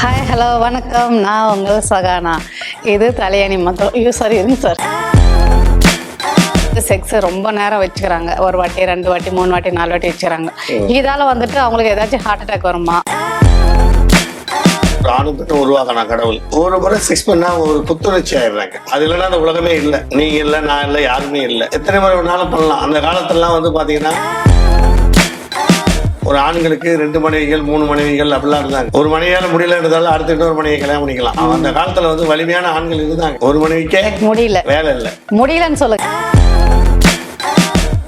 Hi hello வணக்கம். நான் உங்கள் சகானா. இது தலையணி மொத்தம். ஐயோ சாரி இருங்க சார் செக்ஸ் ரொம்ப நேரம் வச்சுக்கிறாங்க. ஒரு வாட்டி ரெண்டு வாட்டி மூணு வாட்டி நாலு வாட்டி வச்சுக்கிறாங்க. இதால வந்துட்டு அவங்களுக்கு ஏதாச்சும் ஹார்ட் அட்டாக் வருமா? பெண்ணும் உருவாக்கினா கடவுள். ஒரு முறை செக்ஸ் பண்ணா ஒரு புத்துணர்ச்சி ஆயிடுறாங்க. அது இல்லைன்னா அந்த உலகமே இல்லை. நீங்க இல்லை நான் இல்லை யாருமே இல்லை. எத்தனை முறை வேணாலும் பண்ணலாம். அந்த காலத்துலலாம் வந்து பாத்தீங்கன்னா ஒரு ஆண்களுக்கு ரெண்டு மனைவிகள் மூணு மனைவிகள் அப்படிலாம் இருந்தாங்க. ஒரு மனைவியால முடியலன்றதால அடுத்த இன்னொரு மனைவியை கல்யாணம் பண்ணிக்கலாம். அந்த காலத்துல வந்து வலிமையான ஆண்கள் இருந்தாங்க. ஒரு மனைவிக்கே முடியல. வேலை இல்லை. முடியலன்னு சொல்லுங்க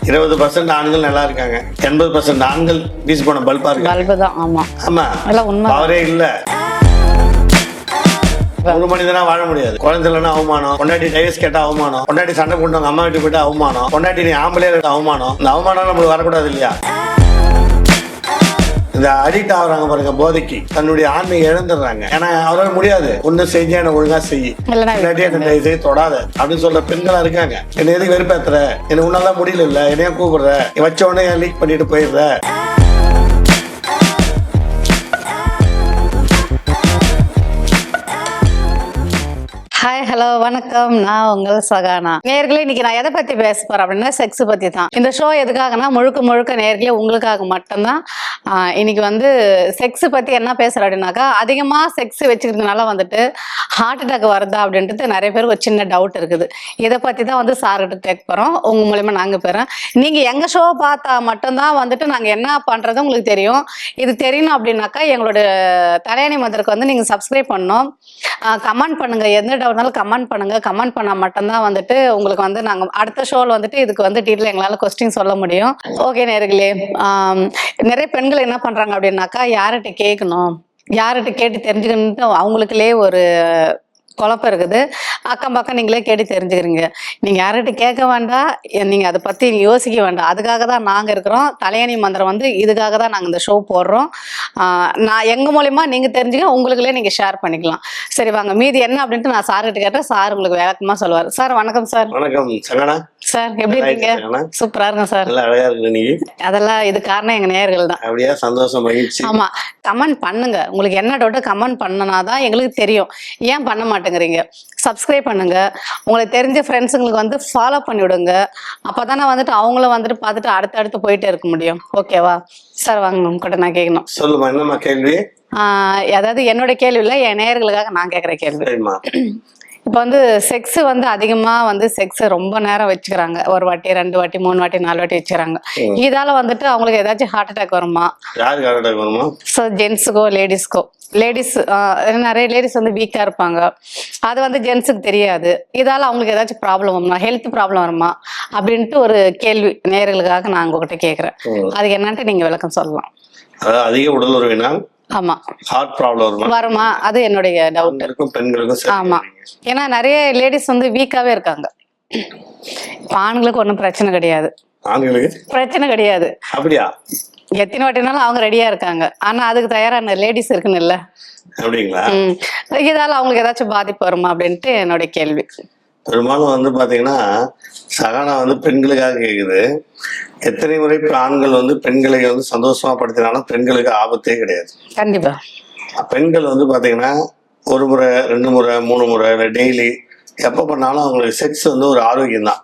இருபது பர்சன்ட் ஆண்கள் நல்லா இருக்காங்க. எண்பது பர்சன்ட் ஆண்கள் வீசி போன பல்பா இருக்காங்க பல்பு தான் ஆமா. ஆமா. எல்லாம் உண்மை அவரே இல்ல. ஒரு மனிதனா வாழ முடியாது. குழந்தை இல்லைன்னா அவமானம். பொண்டாட்டி டைவர்ஸ் கேட்டா அவமானம். பொண்டாட்டி சண்டை போட்டு அம்மா வீட்டு போயிட்டு அவமானம். பொண்டாட்டி நீ இருக்க அவமானம். இந்த அவமானம் நம்மளுக்கு வரக்கூடாது இல்லையா? இந்த அடிக்ட் ஆகுறாங்க பாருங்க போதைக்கு. தன்னுடைய ஆண்மையை இழந்துடுறாங்க. ஏன்னா அவரால் முடியாது. ஒண்ணு செஞ்சு என்ன ஒழுங்கா செய். இல்லைன்னா இல்லாட்டி என்ன செய்து தொடாத. அப்படின்னு சொல்ற பெண்களா இருக்காங்க. என்ன எதுக்கு வெறுப்பேத்துற? என்ன உன்னால முடியல இல்ல. என்னைய கூப்பிடுற? வச்ச உடனே லீக் பண்ணிட்டு போயிடுற? ஹலோ வணக்கம். நான் உங்கள் சகானா. நேர்களே இன்னைக்கு நான் எதை பத்தி பேச போறேன் அப்படின்னா செக்ஸ் பத்தி தான். இந்த ஷோ எதுக்காகனா முழுக்க முழுக்க நேர்களே உங்களுக்காக மட்டும்தான். இன்னைக்கு வந்து செக்ஸ் பத்தி என்ன பேசுறேன் அப்படின்னாக்கா அதிகமா செக்ஸ் வச்சுக்கிறதுனால வந்துட்டு ஹார்ட் அட்டாக் வருதா அப்படின்றது நிறைய பேருக்கு ஒரு சின்ன டவுட் இருக்குது. இதை பத்தி தான் வந்து சார்கிட்ட கேட்க போறோம். உங்க மூலியமா நாங்க போறோம் நீங்க எங்க ஷோ பார்த்தா மட்டும்தான் வந்துட்டு நாங்க என்ன பண்றது உங்களுக்கு தெரியும். இது தெரியணும் அப்படின்னாக்கா எங்களோட தலையணி மதருக்கு வந்து நீங்க சப்ஸ்கிரைப் பண்ணணும். கமெண்ட் பண்ணுங்க. எந்த டவுட்னாலும் கமெண்ட் கமெண்ட் பண்ணுங்க. கமெண்ட் பண்ணா மட்டும்தான் வந்துட்டு உங்களுக்கு வந்து நாங்க அடுத்த ஷோல வந்துட்டு இதுக்கு வந்து டீட்டெயில் எங்களால கொஸ்டின் சொல்ல முடியும். ஓகே நேர்களே. நிறைய பெண்கள் என்ன பண்றாங்க அப்படின்னாக்கா யார்கிட்ட கேட்கணும்? யார்கிட்ட கேட்டு தெரிஞ்சுக்கணுன்ட்டு அவங்களுக்குள்ளே ஒரு குழப்பம் இருக்குது. அக்கம் பக்கம் நீங்களே கேட்டு தெரிஞ்சுக்கிறீங்க. நீங்க யார்கிட்ட கேட்க வேண்டாம் எ- நீங்க அதை பத்தி யோசிக்க வேண்டாம். அதுக்காக தான் நாங்க இருக்கிறோம். தலையணி மந்திரம் வந்து இதுக்காக தான் நாங்க இந்த ஷோ போடுறோம். நான் எங்க மூலியமா நீங்க தெரிஞ்சுக்க உங்களுக்குள்ளே நீங்க ஷேர் பண்ணிக்கலாம். சரி வாங்க. மீதி என்ன அப்படின்ட்டு நான் சார் கிட்ட கேட்டேன் சார் உங்களுக்கு விளக்கமா சொல்லுவார். சார் வணக்கம் சார். வணக்கம். சார் எப்படி இருக்கீங்க? சூப்பரா இருக்கேன் சார். அழகா இருக்கு அதெல்லாம் இது காரணம் எங்க நேயர்கள் தான். அப்படியே? சந்தோஷம் மகிழ்ச்சி. ஆமா. கமெண்ட் பண்ணுங்க. உங்களுக்கு என்ன டவுட்டோ கமெண்ட் பண்ணனாதான் எங்களுக்கு தெரியும். ஏன் பண்ண மாட்டேங்கிறீங்க. சப்ஸ்கிரைப் பண்ணுங்க. உங்களுக்கு தெரிஞ்ச ஃப்ரெண்ட்ஸுங்களுக்கு வந்து ஃபாலோ பண்ணி விடுங்க அப்பதானே வந்துட்டு அவங்களும் வந்துட்டு பார்த்துட்டு அடுத்தடுத்து போயிட்டே இருக்க முடியும். ஓகேவா சார் வாங்க உங்ககிட்ட நான் கேட்கணும் சொல்லுமா என்னம்மா கேள்வி? அதாவது என்னோட கேள்வி இல்லை என் நேயர்களுக்காக நான் கேட்குற கேள்வி. இப்போ வந்து செக்ஸ் வந்து அதிகமா வந்து செக்ஸ் ரொம்ப நேரம் வச்சுக்கிறாங்க. ஒரு வாட்டி ரெண்டு வாட்டி மூணு வாட்டி நாலு வாட்டி வச்சுக்கிறாங்க. இதால வந்துட்டு அவங்களுக்கு ஏதாச்சும் ஹார்ட் அட்டாக் வருமா? யாருக்கு அட்டாக் வருமா? ஸோ ஜென்ஸுக்கோ லேடிஸ்க்கோ லேடிஸ் நிறைய லேடிஸ் வந்து வீக்காக இருப்பாங்க. அது வந்து ஜென்ஸுக்கு தெரியாது. இதால் அவங்களுக்கு ஏதாச்சும் ப்ராப்ளம் வருமா? ஹெல்த் ப்ராப்ளம் வருமா? அப்படின்ட்டு ஒரு கேள்வி நேயர்களுக்காக நான் உங்ககிட்ட கேட்குறேன். அதுக்கு என்னன்ட்டு நீங்கள் விளக்கம் சொல்லலாம். அதாவது அதிக உடல் உறவினால் ஆமாம் ஹார்ட் ப்ராப்ளம் வருமா? அது என்னுடைய டவுட் பெண்களுக்கும் ஆமா. ஏன்னா நிறைய லேடிஸ் வந்து வீக்காகவே இருக்காங்க. ஆண்களுக்கு ஒன்றும் பிரச்சனை கிடையாது. ஆண்களுக்கு? பிரச்சனை கிடையாது. அப்படியா? எத்தனை வாட்டினாலும் அவங்க ரெடியா இருக்காங்க. ஆனா அதுக்கு தயாரான லேடிஸ் இருக்குன்னு இல்ல. அப்படிங்களா. இதால அவங்களுக்கு ஏதாச்சும் பாதிப்பு வருமா அப்படின்ட்டு என்னுடைய கேள்வி. பெரும்பாலும் வந்து பாத்தீங்கன்னா சகானா வந்து பெண்களுக்காக கேக்குது. எத்தனை முறை ஆண்கள் வந்து பெண்களை வந்து சந்தோஷமா படுத்தினாலும் பெண்களுக்கு ஆபத்தே கிடையாது. கண்டிப்பா. பெண்கள் வந்து பாத்தீங்கன்னா ஒரு முறை ரெண்டு முறை மூணு முறை டெய்லி எப்ப பண்ணாலும் அவங்களுக்கு செக்ஸ் வந்து ஒரு ஆரோக்கியம் தான்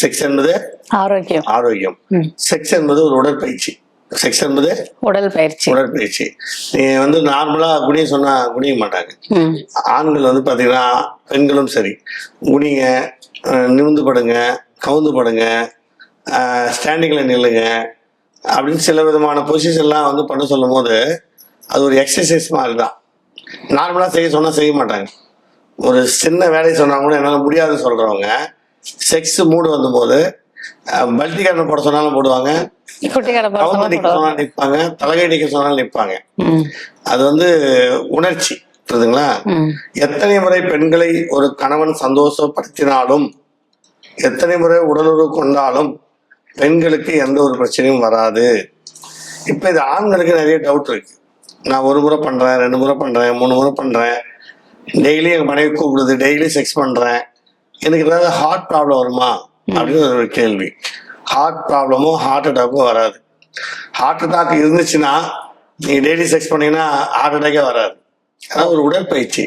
செக்ஸ் என்பது ஆரோக்கியம். ஆரோக்கியம். செக்ஸ் என்பது ஒரு உடற்பயிற்சி. செக்ஸ் என்பது உடல் பயிற்சி உடற்பயிற்சி. நீ வந்து நார்மலா குனிய சொன்னா குனிய மாட்டாங்க. ஆண்கள் வந்து பாத்தீங்கன்னா பெண்களும் சரி. குனிங்க அஹ் நிமிர்ந்து படுங்க கவுந்து படுங்க ஸ்டாண்டிங்கில் நில்லுங்க அப்படின்னு சில விதமான பொசிஷன்லாம் வந்து பண்ண சொல்லும் போது அது ஒரு எக்ஸசைஸ் மாதிரி தான் நார்மலாக செய்ய சொன்னால் செய்ய மாட்டாங்க. ஒரு சின்ன வேலையை சொன்னால் கூட என்னால் முடியாதுன்னு சொல்கிறவங்க செக்ஸ் மூடு வந்தபோது பல்டி கண்ணை போட சொன்னாலும் போடுவாங்க. கவுந்து சொன்னாலும் நிற்பாங்க தலைகை நிற்க சொன்னாலும் நிற்பாங்க அது வந்து உணர்ச்சி புரியுதுங்களா? எத்தனை முறை பெண்களை ஒரு கணவன் சந்தோஷப்படுத்தினாலும் எத்தனை முறை உடலுறவு கொண்டாலும் பெண்களுக்கு எந்த ஒரு பிரச்சனையும் வராது. இப்ப இது ஆண்களுக்கு நிறைய டவுட் இருக்கு. நான் ஒரு முறை பண்றேன் ரெண்டு முறை பண்றேன் மூணு முறை பண்றேன். டெய்லி எங்க மனைவி கூப்பிடுது டெய்லி செக்ஸ் பண்றேன். எனக்கு ஏதாவது ஹார்ட் ப்ராப்ளம் வருமா? அப்படின்னு ஒரு கேள்வி. ஹார்ட் ப்ராப்ளமும் ஹார்ட் அட்டாக்கும் வராது. ஹார்ட் அட்டாக் இருந்துச்சுன்னா நீங்கள் டெய்லி செக்ஸ் பண்ணீங்கன்னா ஹார்ட் அட்டாக்கே வராது. அதாவது ஒரு உடற்பயிற்சி.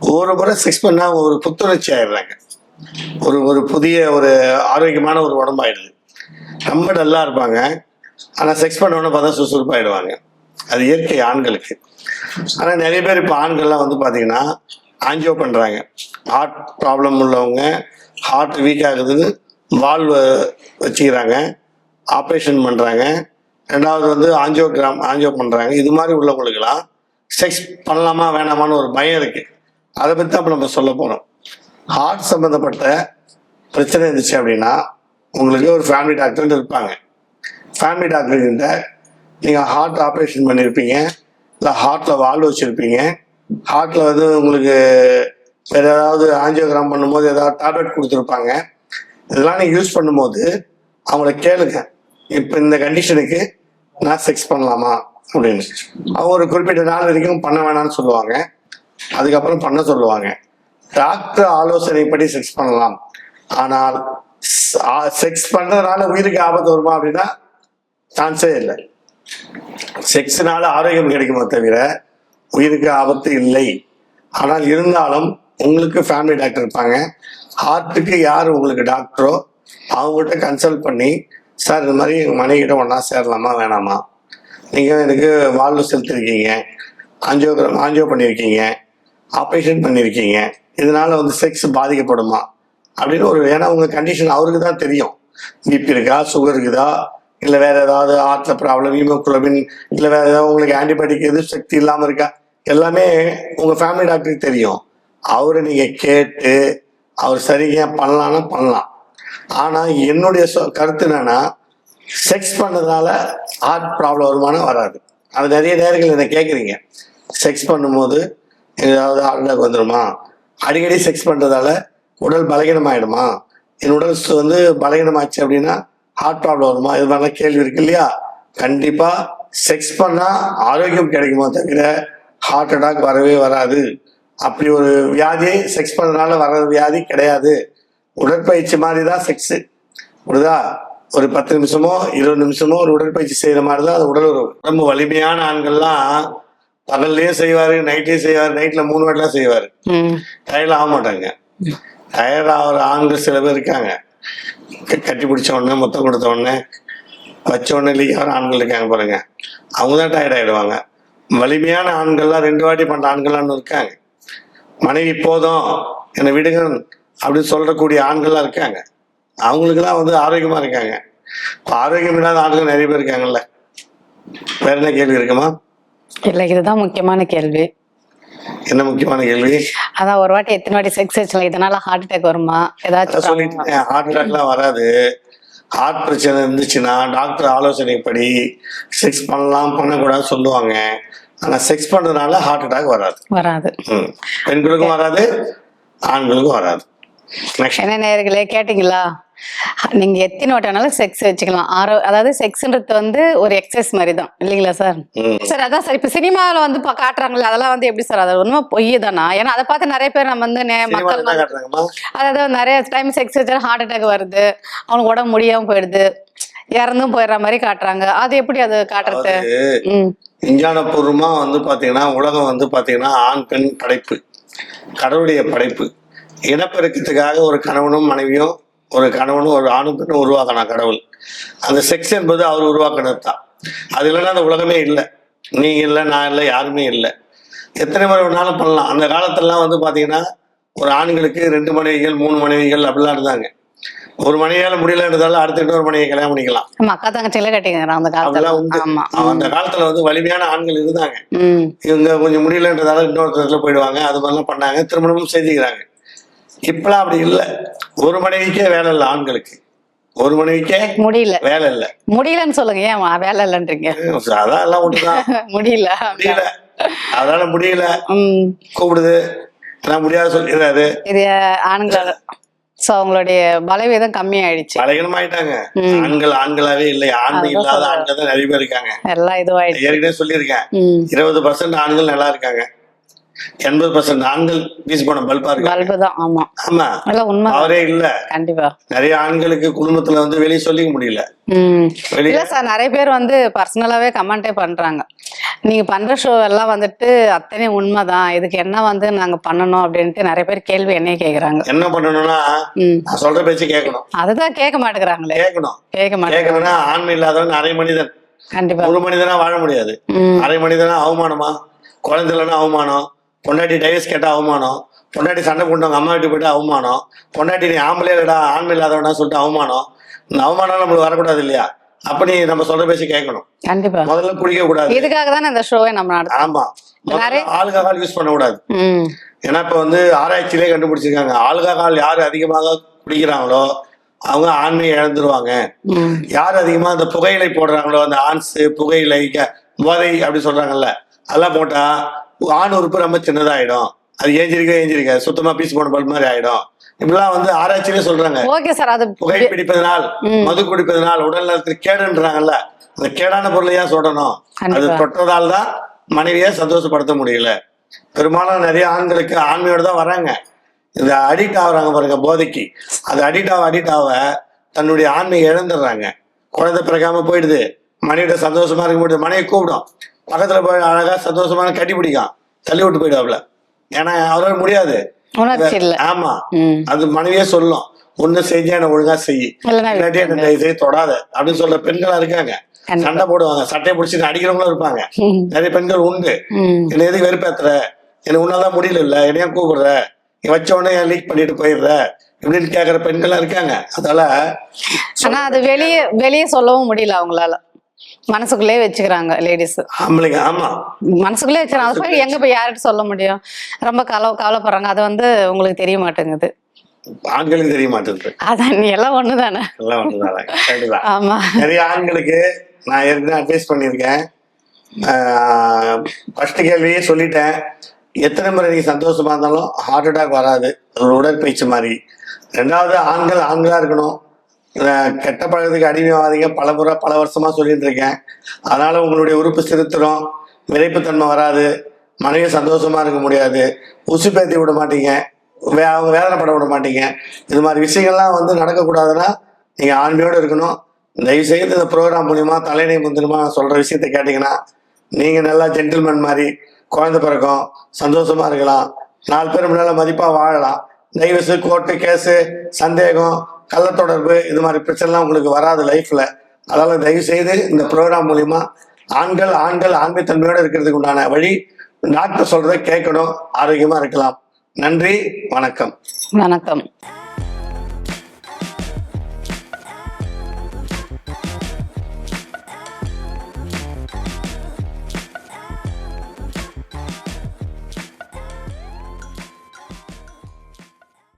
ஒவ்வொரு முறை செக்ஸ் பண்ணால் ஒரு புத்துணர்ச்சி ஆயிடுறாங்க. ஒரு ஒரு புதிய ஒரு ஆரோக்கியமான ஒரு உடம்பாயிடுது. ரொம்ப டல்லாக இருப்பாங்க. ஆனால் செக்ஸ் பண்ண உடனே பார்த்தா சுறுசுறுப்பாயிடுவாங்க. அது இயற்கை ஆண்களுக்கு. ஆனால் நிறைய பேர் இப்போ ஆண்கள்லாம் வந்து பார்த்தீங்கன்னா ஆஞ்சியோ பண்ணுறாங்க ஹார்ட் ப்ராப்ளம் உள்ளவங்க ஹார்ட் வீக் ஆகுதுன்னு வால்வ் வச்சுக்கிறாங்க ஆப்ரேஷன் பண்ணுறாங்க ரெண்டாவது வந்து ஆஞ்சியோகிராம் ஆஞ்சியோ பண்ணுறாங்க இது மாதிரி உள்ளவங்களுக்கெல்லாம் செக்ஸ் பண்ணலாமா வேணாமான்னு ஒரு பயம் இருக்குது அதை பற்றி தான் இப்போ நம்ம சொல்ல போகிறோம் ஹார்ட் சம்மந்தப்பட்ட பிரச்சனை இருந்துச்சு அப்படின்னா உங்களுக்கு ஒரு ஃபேமிலி டாக்டர் இருப்பாங்க. ஃபேமிலி டாக்டர்கிட்ட நீங்கள் ஹார்ட் ஆப்ரேஷன் பண்ணியிருப்பீங்க இல்லை ஹார்ட்டில் வால்வ் வச்சுருப்பீங்க. ஹார்ட்டில் வந்து உங்களுக்கு வேறு ஏதாவது ஆஞ்சியோகிராம் பண்ணும்போது ஏதாவது டேப்லெட் கொடுத்துருப்பாங்க. இதெல்லாம் நீங்கள் யூஸ் பண்ணும்போது அவங்கள கேளுங்க. இப்போ இந்த கண்டிஷனுக்கு நான் செக்ஸ் பண்ணலாமா அப்படின்னு. அவங்க ஒரு குறிப்பிட்ட நாள் வரைக்கும் பண்ண வேணாம்னு சொல்லுவாங்க. அதுக்கப்புறம் பண்ண சொல்லுவாங்க. டாக்டர் ஆலோசனைப்படி செக்ஸ் பண்ணலாம். ஆனால் செக்ஸ் பண்றதுனால உயிருக்கு ஆபத்து வருமா அப்படின்னா சான்ஸே இல்லை. செக்ஸ்னால ஆரோக்கியம் கிடைக்குமே தவிர உயிருக்கு ஆபத்து இல்லை. ஆனால் இருந்தாலும் உங்களுக்கு ஃபேமிலி டாக்டர் இருப்பாங்க. ஹார்ட்டுக்கு யார் உங்களுக்கு டாக்டரோ அவங்ககிட்ட கன்சல்ட் பண்ணி சார் இந்த மாதிரி எங்கள் மனைவிகிட்ட ஒன்றா சேரலாமா வேணாமா? நீங்கள் எனக்கு வாழ்வு செலுத்திருக்கீங்க ஆஞ்சியோகிராம் ஆஞ்சியோ பண்ணியிருக்கீங்க ஆப்ரேஷன் பண்ணியிருக்கீங்க இதனால் வந்து செக்ஸ் பாதிக்கப்படுமா? அப்படின்னு ஒரு ஏன்னா உங்கள் கண்டிஷன் அவருக்கு தான் தெரியும். பிபி இருக்கா சுகர் இருக்குதா இல்லை வேறு ஏதாவது ஹார்ட்டில் ப்ராப்ளம் ஹீமோக்ளோபின் இல்லை வேறு ஏதாவது உங்களுக்கு ஆன்டிபயோட்டிக் எது சக்தி இல்லாமல் இருக்கா? எல்லாமே உங்கள் ஃபேமிலி டாக்டருக்கு தெரியும். அவரை நீங்கள் கேட்டு அவர் சரிங்க பண்ணலாம்னா பண்ணலாம். ஆனால் என்னுடைய சொ- கருத்து என்னன்னா செக்ஸ் பண்ணதுனால ஹார்ட் ப்ராப்ளம் வருமானம் வராது. அது நிறைய நேரங்கள் என்ன கேட்குறீங்க செக்ஸ் பண்ணும்போது ஏதாவது ஹார்ட் வந்துடுமா அடிக்கடி செக்ஸ் பண்ணுறதால உடல் பலகீனமாயிடுமா? என் உடல் வந்து பலகீனமாச்சு அப்படின்னா ஹார்ட் ப்ராப்ளம் வருமா? இது மாதிரிலாம் கேள்வி இருக்கு இல்லையா? கண்டிப்பாக செக்ஸ் பண்ணால் ஆரோக்கியம் கிடைக்குமா தவிர ஹார்ட் அட்டாக் வரவே வராது. அப்படி ஒரு வியாதி செக்ஸ் பண்ணதுனால வர வியாதி கிடையாது. உடற்பயிற்சி மாதிரி தான் செக்ஸ் புரியுதா? ஒரு பத்து நிமிஷமோ இருபது நிமிஷமோ ஒரு உடற்பயிற்சி செய்யற மாதிரி தான் அது உடல் உறவு. உடம்பு வலிமையான ஆண்கள்லாம் பகல்லையும் செய்வாரு நைட்லயும் செய்வாரு நைட்ல மூணு வாட்டிலாம் செய்வாரு. டயர்ட் ஆக மாட்டாங்க. டயர்ட் ஆகிற ஆண்கள் சில பேர் இருக்காங்க. கட்டி பிடிச்ச உடனே முத்தம் கொடுத்த உடனே வச்ச உடனே லீக் ஆகிற ஆண்கள் இருக்காங்க பாருங்க. அவங்க தான் டயர்ட் ஆயிடுவாங்க. வலிமையான ஆண்கள்லாம் ரெண்டு வாட்டி பண்ற ஆண்கள்லாம் இருக்காங்க. மனைவி போதும் என்னை விடுங்க அப்படின்னு சொல்லக்கூடிய ஆண்கள்லாம் இருக்காங்க. அவங்களுக்கெல்லாம் வந்து ஆரோக்கியமா இருக்காங்க. இப்ப ஆரோக்கியம் இல்லாத ஆண்கள் நிறைய பேர் இருக்காங்கல்ல. வேற என்ன கேள்வி இருக்குமா? இல்லை இதுதான் முக்கியமான கேள்வி. என்ன முக்கியமான கேள்வி? அதான் ஒரு வாட்டி எத்தனை வாட்டி செக்ஸ் வச்சலாம் இதனால ஹார்ட் அட்டாக் வருமா? ஏதாச்சும் சொல்லிட்டு ஹார்ட் அட்டாக்லாம் வராது. ஹார்ட் பிரச்சனை இருந்துச்சுன்னா டாக்டர் ஆலோசனைப்படி செக்ஸ் பண்ணலாம் பண்ணக்கூடாது சொல்லுவாங்க. ஆனா செக்ஸ் பண்றதுனால ஹார்ட் அட்டாக் வராது. வராது. பெண்களுக்கும் வராது ஆண்களுக்கும் வராது. என்ன நேர்களே கேட்டிங்களா? நீங்க எத்தனை வாட்டினாலும் செக்ஸ் வச்சுக்கலாம். ஆரோ அதாவது செக்ஸ்ன்றது வந்து ஒரு எக்ஸசைஸ் மாதிரி தான் இல்லைங்களா சார். சார் அதான் சார் இப்ப சினிமாவில் வந்து காட்டுறாங்கல்ல அதெல்லாம் வந்து எப்படி சார் அது உண்மை பொய் தானா ஏன்னா அதை பார்த்து நிறைய பேர் நம்ம வந்து மக்கள் அதாவது நிறைய டைம் செக்ஸ் வச்சா ஹார்ட் அட்டாக் வருது. அவனுக்கு உடம்பு முடியாம போயிடுது. இறந்தும் போயிடுற மாதிரி காட்டுறாங்க. அது எப்படி அது காட்டுறது? விஞ்ஞானபூர்வமாக வந்து பார்த்திங்கன்னா உலகம் வந்து பார்த்திங்கன்னா ஆண் பெண் படைப்பு கடவுளுடைய படைப்பு. இனப்பெருக்கத்துக்காக ஒரு கணவனும் மனைவியும் ஒரு கணவனும் ஒரு ஆணும் பெண்ணும் உருவாக்கினா கடவுள். அந்த செக்ஸ் என்பது அவர் உருவாக்கினது தான் அது இல்லைன்னா அந்த உலகமே இல்லை. நீ இல்லை நான் இல்லை யாருமே இல்லை. எத்தனை முறை வேணாலும் பண்ணலாம். அந்த காலத்திலலாம் வந்து பார்த்தீங்கன்னா ஒரு ஆண்களுக்கு ரெண்டு மனைவிகள் மூணு மனைவிகள் அப்படிலாம் இருந்தாங்க. ஒரு மனைவியால முடியலன்றதால அடுத்த இன்னொரு மனைவியை கல்யாணம் பண்ணிக்கலாம். நம்ம அக்கா தங்கச்சியில கட்டிக்கிறாங்க அந்த காலத்துல. ஆமா. அந்த காலத்துல வந்து வலிமையான ஆண்கள் இருந்தாங்க. இவங்க கொஞ்சம் முடியலன்றதால இன்னொருத்தத்துல போயிடுவாங்க. அது மாதிரிலாம் பண்ணாங்க. திருமணமும் செஞ்சுக்கிறாங்க இப்பெல்லாம் அப்படி இல்லை. ஒரு மனைவிக்கே வேலை இல்லை ஆண்களுக்கு. ஒரு மனைவிக்கே முடியல. வேலை இல்லை. முடியலன்னு சொல்லுங்க. ஏன் வேலை இல்லைன்றீங்க? அதான் எல்லாம் ஒண்ணுதான். முடியல. முடியல. அதனால முடியல. கூப்பிடுது. நான் முடியாத சொல்லிடுறாரு இது ஆண்கள். சோ அவங்களுடைய பலவீதம் கம்மியாயிடுச்சு. பலகீனமாயிட்டாங்க. ஆண்கள் ஆண்களாவே இல்லை. ஆண்மை அதான் இல்லாத. ஆண்கள் தான் நிறைய பேர் இருக்காங்க. எல்லாம் இதுவாயிடுச்சு. ஏற்கனவே சொல்லியிருக்கேன். இருபது பர்சன்ட் ஆண்கள் நல்லா இருக்காங்க. எண்பது பர்சன்ட் ஆண்கள் வீசி போன பல்பா இருக்காங்க. பல்பு தான் ஆமா. ஆமா. உண்மை அவரே இல்ல. கண்டிப்பா. நிறைய ஆண்களுக்கு குடும்பத்துல வந்து வெளியே சொல்லிக்க முடியல. இல்ல சார் நிறைய பேர் வந்து பர்சனலாவே கமெண்டே பண்றாங்க. நீங்க பண்ற ஷோ எல்லாம் வந்துட்டு அத்தனை உண்மைதான். இதுக்கு என்ன வந்து நாங்க பண்ணணும் அப்படின்ட்டு நிறைய பேர் கேள்வி என்னைய கேக்குறாங்க. என்ன பண்ணணும்னா நான் சொல்ற பேச்சு கேட்கணும். அதுதான் கேட்க மாட்டேங்கிறாங்களே. கேட்கணும். கேட்க மாட்டேங்க கேட்கணும்னா ஆண்மை இல்லாதவன் அரை மனிதன். கண்டிப்பா. முழு மனிதனா வாழ முடியாது. அரை மனிதனா அவமானமா? குழந்தை இல்லைன்னா அவமானம். பொண்டாட்டி டைவர்ஸ் கேட்டா அவமானம். பொண்டாட்டி சண்டை போட்டவங்க அம்மா வீட்டு போயிட்டு அவமானம். பொண்டாட்டி நீ ஆம்பளே ஆண்மை இல்லாதவனா சொல்லிட்டு அவமானம். அவமானம் நம்மளுக்கு வரக்கூடாது இல்லையா? அப்ப நீ நம்ம சொல்ற பேச்சு கேட்கணும் கண்டிப்பா. முதல்ல குடிக்க கூடாது. இதுக்காக தானே இந்த ஷோவை நம்ம நடத்துறோம். ஆமா. ஆல்கஹால் யூஸ் பண்ண கூடாது ஏன்னா இப்ப வந்து ஆராய்ச்சியிலே கண்டுபிடிச்சிருக்காங்க. ஆல்கஹால் யார் அதிகமாக குடிக்கிறாங்களோ அவங்க ஆண்மையை இழந்துருவாங்க. யார் அதிகமா அந்த புகையிலை போடுறாங்களோ அந்த ஆன்ஸ் புகையிலை போதை அப்படி சொல்றாங்கல்ல அதெல்லாம் போட்டா ஆண் உறுப்பு ரொம்ப சின்னதாயிடும். அது ஏஞ்சிருக்க ஏஞ்சிருக்க சுத்தமா பீஸ் போன பல் மாதிரி ஆயிடும். இப்படிலாம் வந்து ஆராய்ச்சியிலே சொல்றாங்க. ஓகே சார் அது புகை பிடிப்பதனால். மது குடிப்பதனால் உடல் நலத்துக்கு கேடுன்றாங்கல்ல அந்த கேடான பொருளை ஏன் சொல்லணும் அது. தொட்டதால் தான் மனைவியை சந்தோஷப்படுத்த முடியல. பெரும்பாலும் நிறைய ஆண்களுக்கு ஆண்மையோட தான் வராங்க. இந்த அடிக்ட் ஆகுறாங்க பாருங்க போதைக்கு. அது அடிக்ட் ஆக அடிக்ட் ஆக தன்னுடைய ஆண்மையை இழந்துடுறாங்க. குழந்தை பிறக்காம போயிடுது. மனைவிட சந்தோஷமா இருக்க முடியுது. மனைவி கூப்பிடும். பக்கத்துல போய் அழகா சந்தோஷமான கட்டி பிடிக்கும். தள்ளி விட்டு போயிடுவாப்ல ஏன்னா அவரால் முடியாது. உணர்ச்சி இல்ல ஆமா. அது மனைவியே சொல்லும். ஒண்ணு செஞ்சா என்ன ஒழுங்கா செய். இல்லைன்னா இல்லாட்டி என்ன தயவு தொடாத. அப்படின்னு சொல்ற பெண்களா இருக்காங்க. சண்டை போடுவாங்க. சட்டையை பிடிச்சி அடிக்கிறவங்களும் இருப்பாங்க. நிறைய பெண்கள் உண்டு. என்னை எதுக்கு வெறுப்பேத்துற? எனக்கு உன்னாதான் முடியல இல்ல என்னையா கூப்பிடுற? நீ வச்ச உடனே லீக் பண்ணிட்டு போயிடுற? இப்படின்னு கேக்குற பெண்களா இருக்காங்க. அதனால ஆனா அது வெளியே வெளியே சொல்லவும் முடியல அவங்களால. மனசுக்குள்ளே வச்சுக்கிறாங்க லேடிஸ் ஆம்பளைங்க ஆமா. மனசுக்குள்ளே வச்சுக்கிறாங்க. அது போய் எங்க போய் யார்கிட்ட சொல்ல முடியும்? ரொம்ப கவலை கவலைப்படுறாங்க. அது வந்து உங்களுக்கு தெரிய மாட்டேங்குது. ஆண்களுக்கு தெரிய மாட்டேங்குது. அதான் நீ எல்லாம் ஒண்ணுதானே? எல்லாம் ஒண்ணுதான். ஆமா. நிறைய ஆண்களுக்கு நான் ஏற்கனவே அட்வைஸ் பண்ணியிருக்கேன். ஃபர்ஸ்ட் கேள்வியே சொல்லிட்டேன். எத்தனை முறை நீங்க சந்தோஷமா இருந்தாலும் ஹார்ட் அட்டாக் வராது. ஒரு உடற்பயிற்சி மாதிரி. ரெண்டாவது ஆண்கள் ஆண்களா இருக்கணும். கெட்ட பழக்கத்துக்கு அடிமையாகாதீங்க பல முறை பல வருஷமா சொல்லிட்டு இருக்கேன். அதனால உங்களுடைய உறுப்பு சிறுத்திரும் விரைப்புத்தன்மை வராது. மனைவி சந்தோஷமா இருக்க முடியாது. உசு பேத்தி விட மாட்டீங்க. வே அவங்க வேதனைப்பட விட மாட்டீங்க. இது மாதிரி விஷயங்கள்லாம் வந்து நடக்கக்கூடாதுன்னா நீங்க ஆண்மையோடு இருக்கணும். தயவு செய்து இந்த ப்ரோக்ராம் மூலியமா தலைநை முந்திரமா சொல்ற விஷயத்த கேட்டீங்கன்னா நீங்க நல்லா ஜென்டில்மேன் மாதிரி குழந்தை பிறக்கும் சந்தோஷமா இருக்கலாம். நாலு பேர் முன்னால மதிப்பா வாழலாம். தயவுசு கோர்ட்டு கேஸு சந்தேகம் கள்ள தொடர்பு இது மாதிரி பிரச்சனைலாம் உங்களுக்கு வராது லைஃப்ல. அதனால தயவு செய்து இந்த ப்ரோக்ராம் மூலியமா ஆண்கள் ஆண்கள் ஆண்மைத்தன்மையோடு இருக்கிறதுக்கு உண்டான வழி டாக்டர் சொல்றதை கேட்கணும் ஆரோக்கியமா இருக்கலாம். நன்றி வணக்கம். வணக்கம்.